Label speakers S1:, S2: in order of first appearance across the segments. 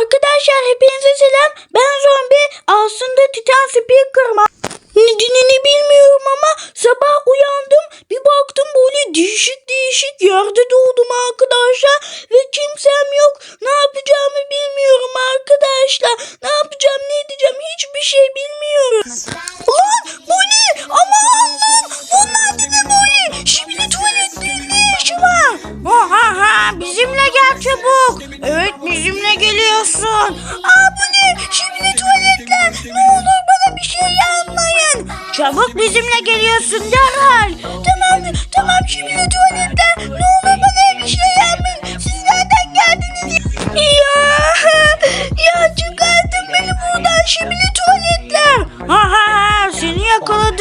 S1: Arkadaşlar hepinize selam. Ben zombi. Aslında Titan Speaker'ım. Nedenini bilmiyorum ama sabah uyandım. Bir baktım böyle değişik değişik yerde doğdum arkadaşlar. Ve kimsem yok. Ne yapacağımı bilmiyorum arkadaşlar. Ne yapacağım ne edeceğim hiçbir şey bilmiyorum. Ulan bu ne? Aman Allah'ım. Bunlar da ne böyle? Şimdi tuvaletlerin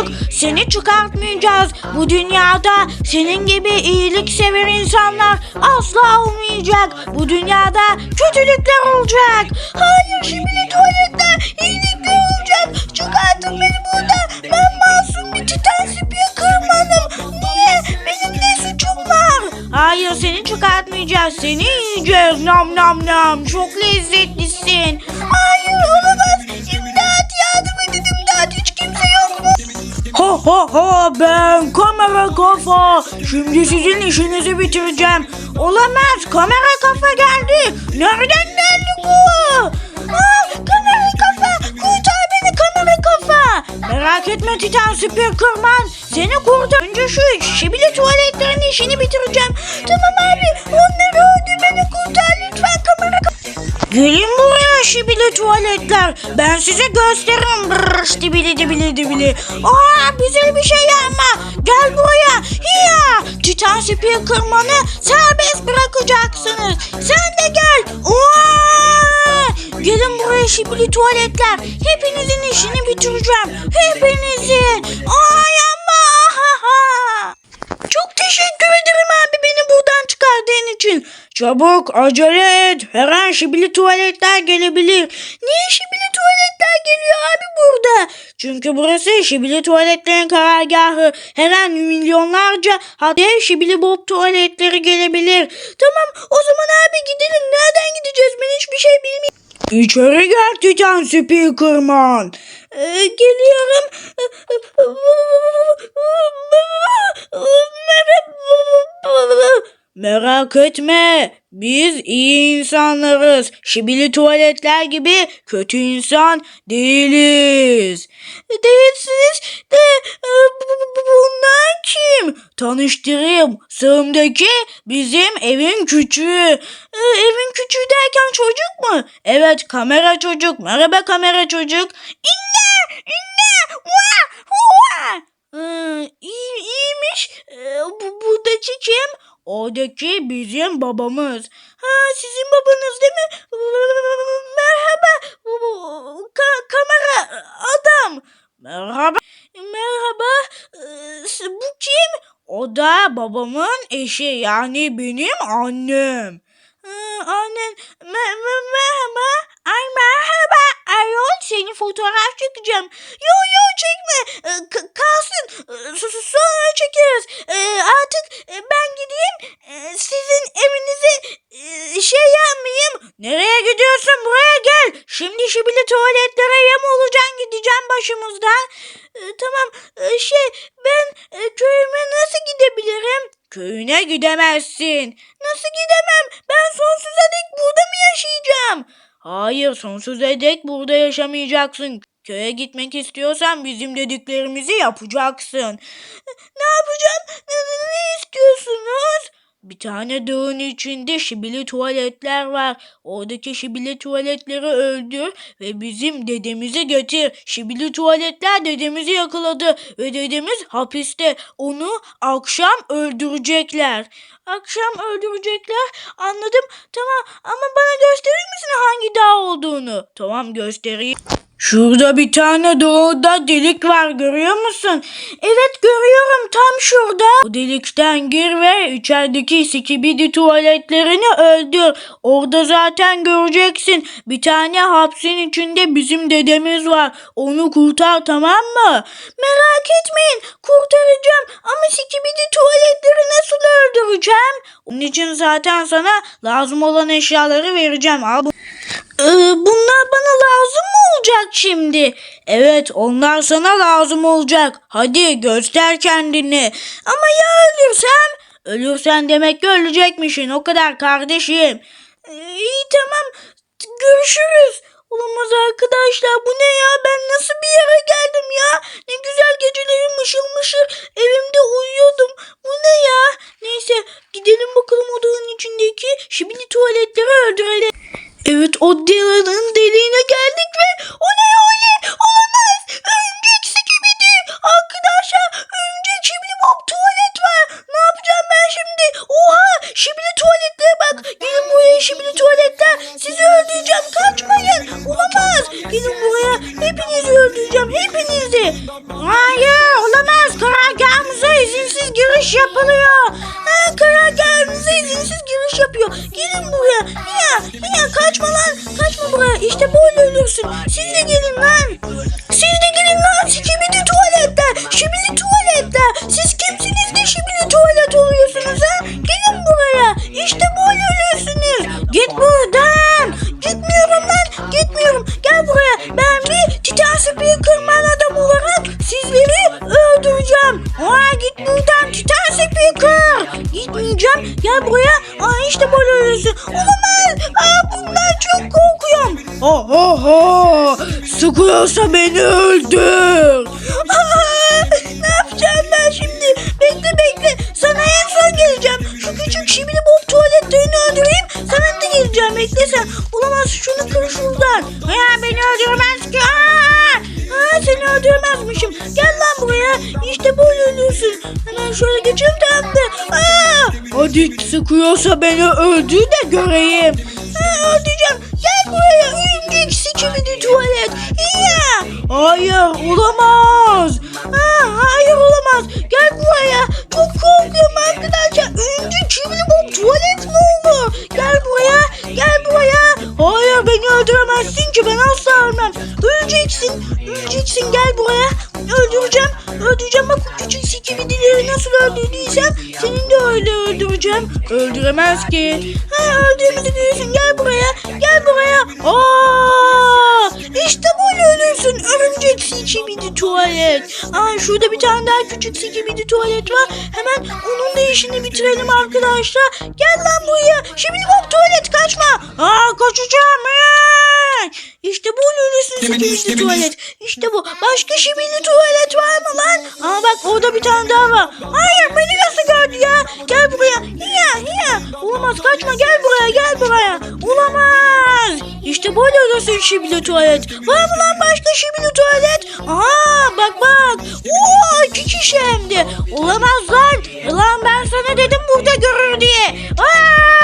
S1: yakaladık. Seni çıkartmayacağız. Bu dünyada senin gibi iyilik sever insanlar asla olmayacak. Bu dünyada kötülükler olacak. Hayır şimdi tuvaletler iyilikler olacak. Çıkartın beni buradan. Ben masum bir titan spiya kırmadım. Niye? Benim ne suçum var? Hayır seni çıkartmayacağız. Seni yiyeceğiz. Nam nam nam. Çok lezzetlisin. Ha ben kamera kafa. Şimdi sizin işinizi bitireceğim. Olamaz kamera kafa geldi. Nereden geldi bu? Aa, kamera kafa kurtar beni kamera kafa. Merak etme Titan Speakerman. Seni kurtar. Önce şu şibili tuvaletlerin işini bitireceğim. Tamam abi onları öldü beni kurtar lütfen kamera kafa. Gelin buraya şibili tuvaletler. Ben size gösteririm. Brrr, dibili dibili dibili. Aa bize bir şey yapma. Gel buraya. Hiya. Titan Speakerman'ı serbest bırakacaksınız. Sen de gel. Aa! Gelin buraya şibili tuvaletler. Hepinizin işini bitireceğim. Hepinizin. Ay Çabuk acele et. Her an şibili tuvaletler gelebilir. Niye şibili tuvaletler geliyor abi burada? Çünkü burası şibili tuvaletlerin karargahı. Her an milyonlarca hatta şibili bob tuvaletleri gelebilir. Tamam o zaman abi gidelim. Nereden gideceğiz? Ben hiçbir şey bilmiyorum. İçeri gel Titan Speakerman. Ee, geliyorum. Merhaba. Merak etme. Biz iyi insanlarız. Şibili tuvaletler gibi kötü insan değiliz. Değilsiniz de e, bu- bu- bunlar kim? Tanıştırayım. Sağımdaki bizim evin küçüğü. E, evin küçüğü derken çocuk mu? Evet kamera çocuk. Merhaba kamera çocuk. İnne! İnne! Vah! Hua! Ee, iyi, iyiymiş. Ee, bu, buradaki kim? Oradaki bizim babamız. Ha sizin babanız değil mi? Merhaba. Ka- kamera adam. Merhaba. Merhaba. Ee, bu kim? O da babamın eşi yani benim annem. Ha, annen me- me- merhaba. Ay merhaba. Ayol seni fotoğraf çekeceğim. Yo yo çekme. Ee, k- kalsın. Ee, sonra çekeriz. Ee, artık e, ben gideyim. Sizin evinize e, şey yapmayayım. Nereye gidiyorsun? Buraya gel. Şimdi şibili tuvaletlere yem olacaksın. Gideceğim başımızdan. Tamam. Şey ben e, köyüme nasıl gidebilirim? Köyüne gidemezsin. Nasıl gidemem? Ben sonsuza dek burada mı yaşayacağım? Hayır sonsuza dek burada yaşamayacaksın. Köye gitmek istiyorsan bizim dediklerimizi yapacaksın. Ne yapacağım? Ne- ne istiyorsunuz? Bir tane dağın içinde şibili tuvaletler var. Oradaki şibili tuvaletleri öldür ve bizim dedemizi getir. Şibili tuvaletler dedemizi yakaladı ve dedemiz hapiste. Onu akşam öldürecekler. Akşam öldürecekler. Anladım. Tamam ama bana gösterir misin hangi dağ olduğunu? Tamam göstereyim. Şurada bir tane doğuda delik var görüyor musun? Evet görüyorum tam şurada. O delikten gir ve içerideki sikibidi tuvaletlerini öldür. Orada zaten göreceksin. Bir tane hapsin içinde bizim dedemiz var. Onu kurtar tamam mı? Merak etmeyin kurtaracağım. Ama sikibidi tuvaletleri nasıl öldüreceğim? Onun için zaten sana lazım olan eşyaları vereceğim. Al bu. Ee, bunlar bana lazım mı olacak şimdi? Evet onlar sana lazım olacak. Hadi göster kendini. Ama ya ölürsem? Ölürsen demek ki ölecekmişsin o kadar kardeşim. Ee, iyi tamam görüşürüz. Olamaz arkadaşlar bu ne ya ben nasıl bir yere geldim ya? Ne güzel geceleri mışıl mışıl evimde uyuyordum. Bu ne ya? Neyse gidelim bakalım odanın içindeki şibili tuvaletleri öldürelim. Yapılıyor ha, karargahımıza izinsiz giriş yapıyor. Gelin buraya. Ya ya kaçma lan. Kaçma buraya. İşte böyle ölürsün. Siz de gelin lan. Siz de gelin lan. Şibili tuvaletler şibili tuvaletler siz kimsiniz de şibili tuvalet oluyorsunuz ha? Gelin buraya. İşte böyle ölüyorsunuz git buradan. Gitmiyorum lan. Gitmiyorum. Gel buraya. Ben bir titan speakerman adam olarak sizleri öldüreceğim. Git buradan titan speaker gitmeyeceğim gel buraya. Aa, işte böyle ölüyorsun olamaz. Aa, bundan çok korkuyorum. Ha ha ha sıkıyorsa beni öldür. Aa, ne yapacağım ben şimdi? Bekle bekle. Sana en son geleceğim. Şu küçük şibili bob tuvaletlerini öldüreyim. Sana da geleceğim. Bekle sen. Olamaz. Şunu kır şuradan. Ya beni öldürmez ki. Aa! Aa, seni öldürmezmişim. Gel lan buraya. İşte böyle ölürsün. Hemen şöyle geçelim tamam da Aa! hadi sıkıyorsa beni öldür de göreyim. Aa, öldüreceğim gel buraya örümcek sikimidi tuvalet. Ya hayır olamaz. Aa, hayır olamaz. Gel buraya. Çok korkuyorum arkadaşlar öldüreceğim. Öldüreceğim. Bak küçük sikibidileri nasıl öldürdüysem senin de öyle öldüreceğim. Öldüremez ki. Ha öldüğümüzü görüyorsun gel buraya. Gel buraya. Aa, işte böyle ölürsün. Örümcek sikibidi tuvalet. Aa, şurada bir tane daha küçük sikibidi tuvalet var. Hemen onun da işini bitirelim arkadaşlar. Gel lan buraya. Şimdi bak tuvalet kaçma. Aa, kaçacağım. Ee! İşte böyle ölürsün sikibidi tuvalet. İşte bu. Başka şibili tuvalet var mı lan? Aa bak orada bir tane daha var. Hayır beni nasıl gördü ya? Gel buraya. Hiya hiya. Olamaz kaçma. Gel buraya gel buraya. Olamaz. İşte böyle ölürsün şibili tuvalet. Var mı lan başka şibili tuvalet? Aa bak bak. Oo iki kişi hem de. Olamaz lan lan ben sana dedim burada görür diye. Aa!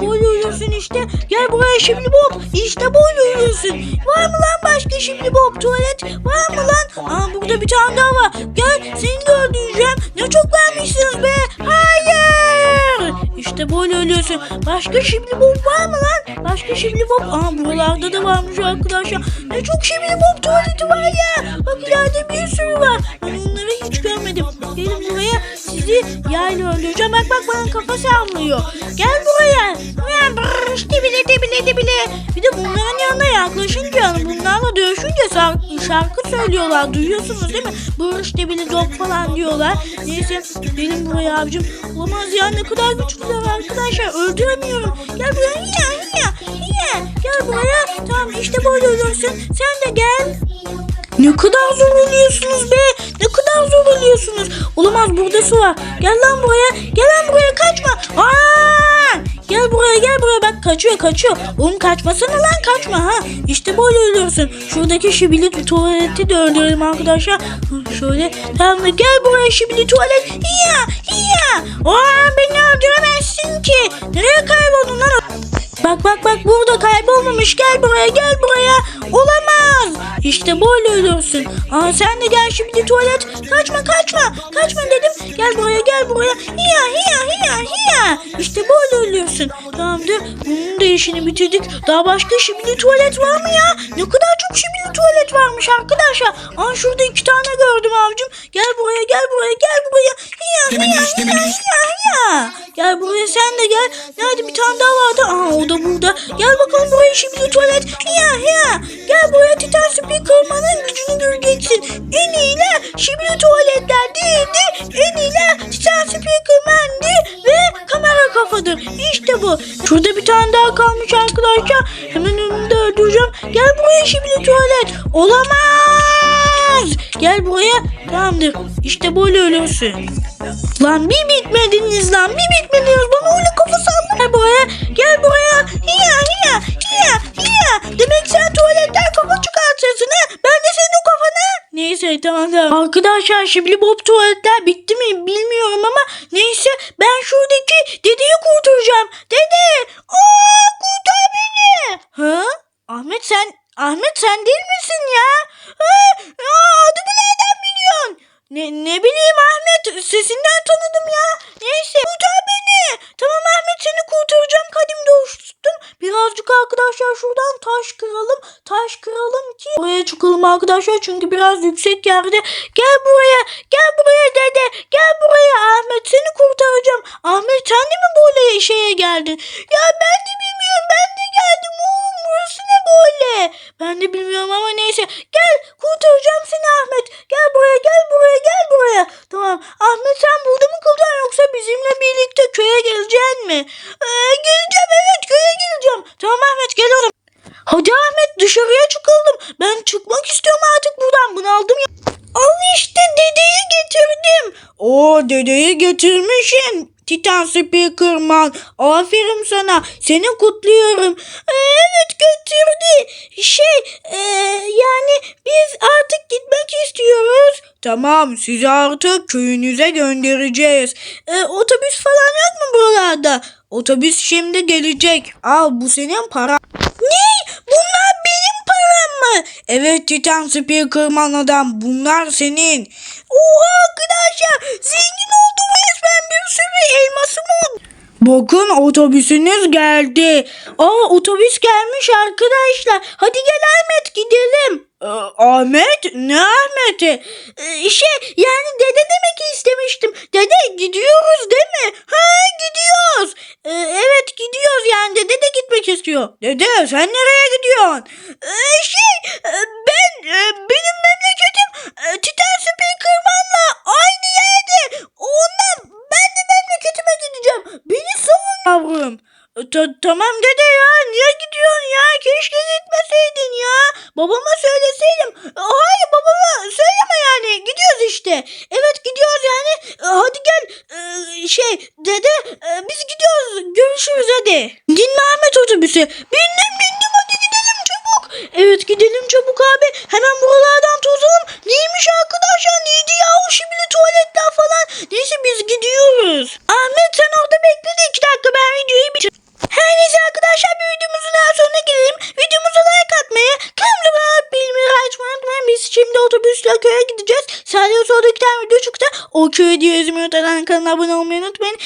S1: Böyle ölürsün işte. Gel buraya şimdi Bob. İşte böyle ölürsün. Var mı lan başka şimdi Bob tuvalet? Var mı lan? Aa burada bir tane daha var. Gel seni de öldüreceğim. Ne çok vermişsiniz be. Hayır. İşte böyle ölüyorsun. Başka şimdi Bob var mı lan? Başka şimdi Bob. Aa buralarda da varmış arkadaşlar. Ne çok şimdi Bob tuvaleti var ya. Bak ileride bir sürü var. Onları hiç görmedim. Gelin buraya sizi yayla öldüreceğim. Bak bak bana kafa sallıyor. Gel buraya. İşte bile de bile de bile. Bir de bunların yanına yaklaşınca bunlarla dövüşünce şarkı, şarkı söylüyorlar. Duyuyorsunuz değil mi? Brrr işte bile dog falan diyorlar. Neyse gelin buraya abicim. Olamaz ya ne kadar güçlüler arkadaşlar. Öldüremiyorum. Gel buraya. Ya, ya, ya. Gel buraya. Tamam işte böyle ölürsün. Sen de gel. Ne kadar zor ölüyorsunuz be. Ne kadar zor ölüyorsunuz. Olamaz burada su var. Gel lan buraya. Gel lan buraya kaçma. Aa! Gel buraya gel buraya bak kaçıyor kaçıyor. Oğlum kaçmasana lan kaçma ha. İşte böyle ölüyorsun. Şuradaki şibili tuvaleti de öldürelim arkadaşlar. Şöyle tamam? Gel buraya şibili tuvalet. Ya ya. Aa, beni öldüremezsin ki. Nereye kayboldun lan? Bak bak bak burada kaybolmamış. Gel buraya gel buraya. Olamaz. İşte böyle ölürsün. Aa sen de gel şimdi tuvalet. Kaçma kaçma. Kaçma dedim. Gel buraya gel buraya. Hiya hiya hiya hiya. İşte böyle ölüyorsun. Tamamdır. Bunun da işini bitirdik. Daha başka şibili tuvalet var mı ya? Ne kadar çok şibili tuvalet varmış arkadaşlar. Aa şurada iki tane gördüm abicim. Gel buraya gel buraya gel buraya.
S2: Demeliyiz,
S1: hiya
S2: demeliyiz.
S1: hiya hiya. Gel buraya sen de gel. Nerede bir tane daha vardı? Aa o da burada. Gel bakalım buraya şibili tuvalet. Hiya hiya. Gel buraya Titan Speakerman'ın gücünü göreceksin. En iyiler şibili tuvaletler değildi. Kafadır. İşte bu. Şurada bir tane daha kalmış arkadaşlar. Hemen önünde öldüreceğim. Gel buraya şibili tuvalet. Olamaz. Gel buraya. Tamamdır. İşte böyle ölürsün. Lan bir bitmediniz lan bir bitmediniz bana öyle kafa sallama Gel buraya gel buraya hiya hiya hiya hiya demek sen tuvaletten kafa çıkartırsın ha ben de senin o kafana Tamam arkadaşlar şimdi Bob tuvaletler bitti mi bilmiyorum ama neyse ben şuradaki dedeyi kurtaracağım. Dede! Aa kurtar beni! Ha? Ahmet sen Ahmet sen değil misin ya? Ha, aa, adımı nereden biliyorsun? Ne, ne bileyim Ahmet sesinden tanıdım ya. Neyse kurtar beni. Tamam Ahmet seni kurtaracağım. Birazcık arkadaşlar şuradan taş kıralım. Taş kıralım ki oraya çıkalım arkadaşlar çünkü biraz yüksek yerde. Gel buraya gel buraya dede gel buraya Ahmet seni kurtaracağım. Ahmet sen de mi böyle şeye geldin? Ya ben de bilmiyorum ben de geldim oğlum burası ne böyle? Ben de bilmiyorum ama neyse. Gel kurtaracağım seni Ahmet. Gel buraya gel buraya gel buraya. Tamam Ahmet sen burada yoksa bizimle birlikte köye geleceksin mi? Ee, geleceğim evet köye geleceğim. Tamam Ahmet gel oğlum. Hadi Ahmet dışarıya çıkalım. Ben çıkmak istiyorum artık buradan. Bunu aldım ya. Al işte dedeyi getirdim. O dedeyi getirmişsin. Titan Speakerman. Aferin sana. Seni kutluyorum. Ee, evet götürdü. Şey ee, yani biz artık gitmek istiyoruz. Tamam sizi artık köyünüze göndereceğiz. Ee, otobüs falan yok mu buralarda? Otobüs şimdi gelecek. Al bu senin para. Ne? Bunlar benim param mı? Evet Titan Speakerman adam. Bunlar senin. Oha arkadaşlar. Zengin oldum resmen bir sürü elmasım oldu. Bakın otobüsünüz geldi. Aa otobüs gelmiş arkadaşlar. Hadi gel Ahmet gidelim. Ee, Ahmet? Ne Ahmet'i? Ee, şey yani dede demek istemiştim. Dede gidiyoruz değil mi? Ha gidiyoruz. Ee, evet gidiyoruz yani dede de gitmek istiyor. Dede sen nereye gidiyorsun? Ee, şey e, ben e, benim memleketim e, Titan Speakerman'la aynı yerde. Ondan ben de memleketime gideceğim. Beni savun yavrum. Ta- tamam dede ya niye gidiyorsun ya? Keşke gitmeseydin ya. Babama söyleseydim. Hayır babama söyleme yani. Gidiyoruz işte. Evet gidiyoruz yani. E, hadi gel. E, şey dede e, biz gidiyoruz. Görüşürüz hadi. Dinle Ahmet otobüse bindim bindim. Hadi gidelim çabuk. Evet gidelim çabuk abi. Hemen buralardan tozalım neymiş arkadaşlar neydi ya o şimdi tuvaletler falan neyse biz gidiyoruz Ahmet sen orada bekle de iki dakika ben videoyu bitir her neyse arkadaşlar bir videomuzun daha sonuna gelelim. Videomuza like atmayı, kanalımıza abone olup bildirimleri açmayı unutmayın. Biz şimdi otobüsle köye gideceğiz. Sadece solda iki tane video çıktı. O köy diye İzmir kanalına abone olmayı unutmayın.